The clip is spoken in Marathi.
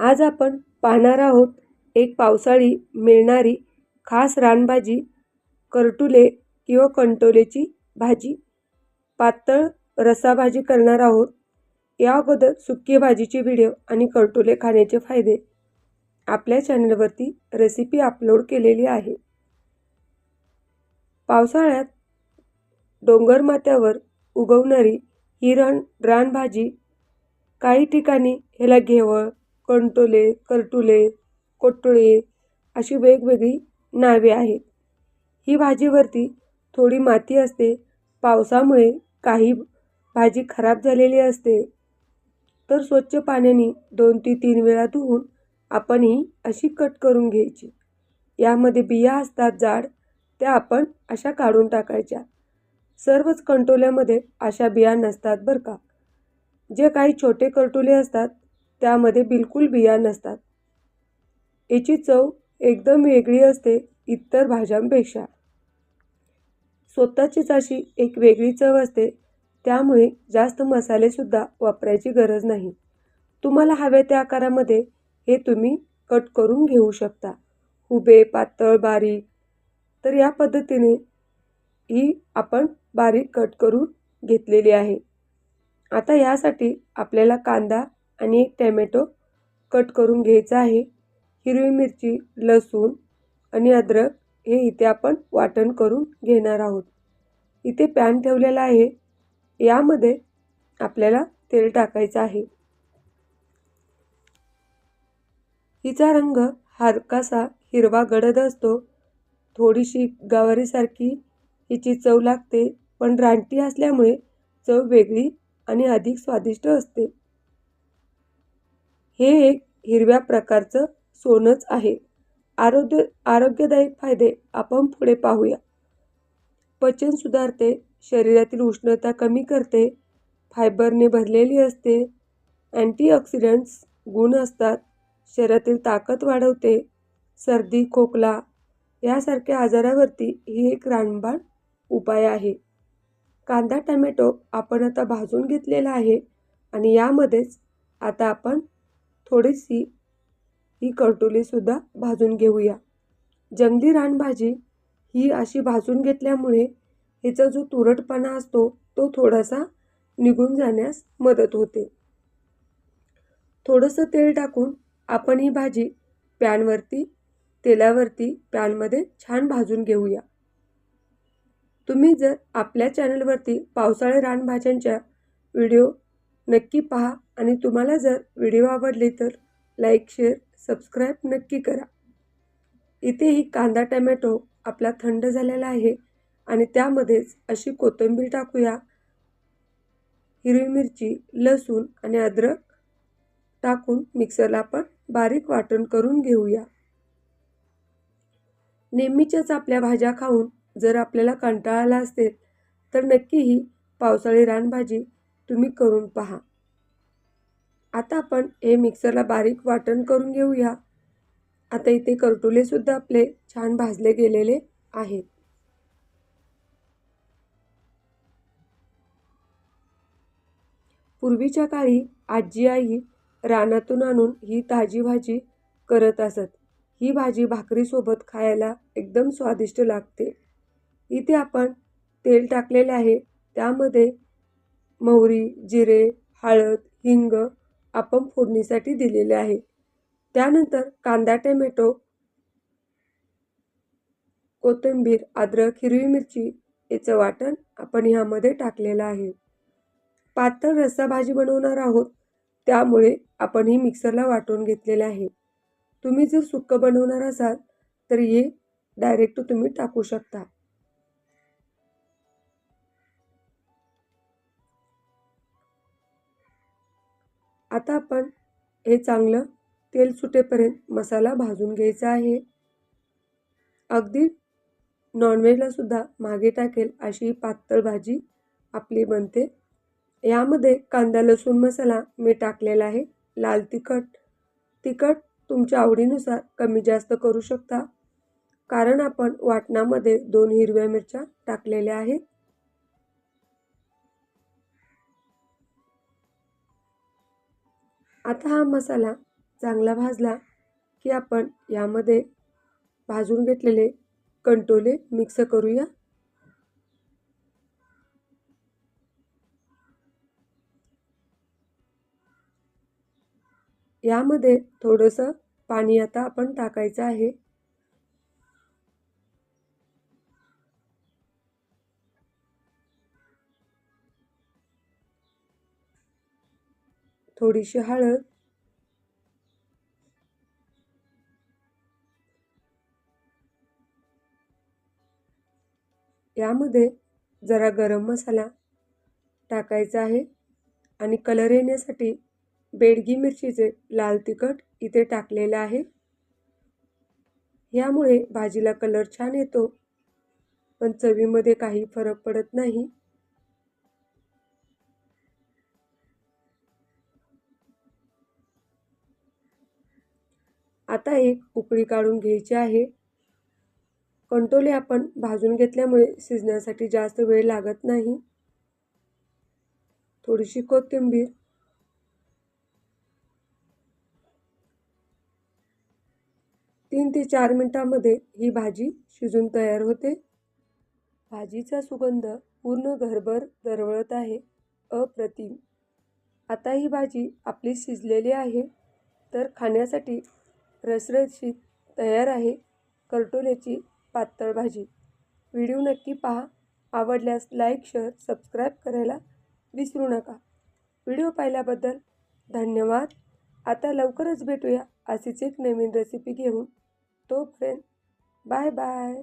आज आपण पाहणार आहोत एक पावसाळी मिळणारी खास रानभाजी करटुले किंवा कंटोलेची भाजी. पातळ रसाभाजी करणार आहोत. या अगोदर सुकी भाजीची व्हिडिओ आणि करटुले खाण्याचे फायदे. आपल्या चॅनलवरती रेसिपी अपलोड केलेली आहे. पावसाळ्यात डोंगरमाथ्यावर उगवणारी ही रण रानभाजी काही ठिकाणी ह्याला घेवळ कंटोले करटुले कोटळे अशी वेगवेगळी नावे आहेत. ही भाजीवरती थोडी माती असते. पावसामुळे काही भाजी खराब झालेली असते. तर स्वच्छ पाण्याने दोन ते तीन वेळा धुवून आपण ही अशी कट करून घ्यायची. यामध्ये बिया असतात जाड त्या आपण अशा काढून टाकायच्या. सर्वच कंटोल्यामध्ये अशा बिया नसतात बरं का. जे काही छोटे करटुले असतात त्यामध्ये बिलकुल बिया नसतात. याची चव एकदम वेगळी असते इतर भाज्यांपेक्षा. स्वतःचीच अशी एक वेगळी चव असते त्यामुळे जास्त मसालेसुद्धा वापरायची गरज नाही. तुम्हाला हव्या त्या आकारामध्ये हे तुम्ही कट करून घेऊ शकता. उभे पातळ बारीक. तर या पद्धतीने ही आपण बारीक कट करून घेतलेली आहे. आता यासाठी आपल्याला कांदा आणि एक टॅमॅटो कट करून घ्यायचा आहे. हिरवी मिरची लसूण आणि अद्रक हे इथे आपण वाटण करून घेणार आहोत. इथे पॅन ठेवलेला आहे. यामध्ये आपल्याला तेल टाकायचं आहे. हिचा रंग हलकासा हिरवा गडद असतो. थोडीशी गवारीसारखी हिची चव लागते पण रानटी असल्यामुळे चव वेगळी आणि अधिक स्वादिष्ट असते. हे एक हिरव्या प्रकारचं सोनच आहे. आरोग्य आरोग्यदायक फायदे आपण पुढे पाहूया. पचन सुधारते शरीरातील उष्णता कमी करते फायबरने भरलेली असते अँटीऑक्सिडंट्स गुण असतात शरीरातील ताकद वाढवते सर्दी खोकला यासारख्या आजारावरती ही एक रानबाण उपाय आहे. कांदा टमॅटो आपण आता भाजून घेतलेला आहे आणि यामध्येच आता आपण थोडीशी ही करटोलीसुद्धा भाजून घेऊया. जंगली रानभाजी ही अशी भाजून घेतल्यामुळे हिचा जो तुरटपणा असतो तो थोडासा निघून जाण्यास मदत होते. थोडंसं तेल टाकून आपण ही भाजी पॅनवरती तेलावरती पॅनमध्ये छान भाजून घेऊया. तुम्ही जर आपल्या चॅनलवरती पावसाळी रानभाज्यांच्या व्हिडिओ नक्की पहा आणि तुम्हाला जर व्हिडिओ आवडले तर लाईक शेअर सबस्क्राईब नक्की करा. इथेही कांदा टमॅटो आपला थंड झालेला आहे आणि त्यामध्येच अशी कोथिंबीर टाकूया. हिरवी मिरची लसूण आणि अद्रक टाकून मिक्सरला आपण बारीक वाटण करून घेऊया. नेहमीच्याच आपल्या भाज्या खाऊन जर आपल्याला कंटाळा आला असेल तर नक्की ही पावसाळी रानभाजी तुम्ही करून पहा. आता आपण हे मिक्सरला बारीक वाटण करून घेऊया. आता इथे करटुलेसुद्धा आपले छान भाजले गेलेले आहेत. पूर्वीच्या काळी आजी आई रानातून आणून ही ताजी भाजी करत असत. ही भाजी भाकरीसोबत खायला एकदम स्वादिष्ट लागते. इथे आपण तेल टाकलेले आहे. त्यामध्ये मोहरी जिरे हळद हिंग आपण फोडणीसाठी दिलेले आहे. त्यानंतर कांदा टमॅटो कोथिंबीर अद्रक हिरवी मिरची याचं वाटण आपण ह्यामध्ये टाकलेलं आहे. पातळ रस्सा भाजी बनवणार आहोत त्यामुळे आपण ही मिक्सरला वाटून घेतलेले आहे. तुम्ही जर सुक्कं बनवणार असाल तर हे डायरेक्ट तुम्ही टाकू शकता. आता आपण हे चांगलं तेल सुटेपर्यंत मसाला भाजून घ्यायचा आहे. अगदी नॉनव्हेजला सुद्धा मागे टाकेल अशी पातळ भाजी आपली बनते. यामध्ये कांदा लसूण मसाला मी टाकलेला आहे. लाल तिखट. तिखट तुमच्या आवडीनुसार कमी जास्त करू शकता. कारण आपण वाटणामध्ये दोन हिरव्या मिरच्या टाकलेल्या आहेत. आता हा मसाला चांगला भाजला की आपण यामध्ये भाजून घेतलेले कंटोले मिक्स करूया. यामध्ये थोडंसं पाणी आता आपण टाकायचं आहे. थोडीशी हळद. यामध्ये जरा गरम मसाला टाकायचा आहे आणि कलर येण्यासाठी बेडगी मिरचीचे लाल तिखट इथे टाकलेलं आहे. यामुळे भाजीला कलर छान येतो पण चवीमध्ये काही फरक पडत नाही. आता एक उकळी काढून घ्यायची आहे. कंटोले आपण भाजून घेतल्यामुळे शिजण्यासाठी जास्त वेळ लागत नाही. थोडीशी कोथिंबीर तीन ते चार मिनटामध्ये ही भाजी शिजून तयार होते. भाजीचा सुगंध पूर्ण घरभर दरवळत आहे. अप्रतिम. आता ही भाजी आपली शिजलेली आहे. तर खाण्यासाठी रसरशीत तयार आहे. करटोल्याची पातळ भाजी. व्हिडिओ नक्की पहा. आवडल्यास लाईक शेअर सबस्क्राईब करायला विसरू नका. व्हिडिओ पाहिल्याबद्दल धन्यवाद. आता लवकरच भेटूया अशीच एक नवीन रेसिपी घेऊन. तोपर्यंत बाय बाय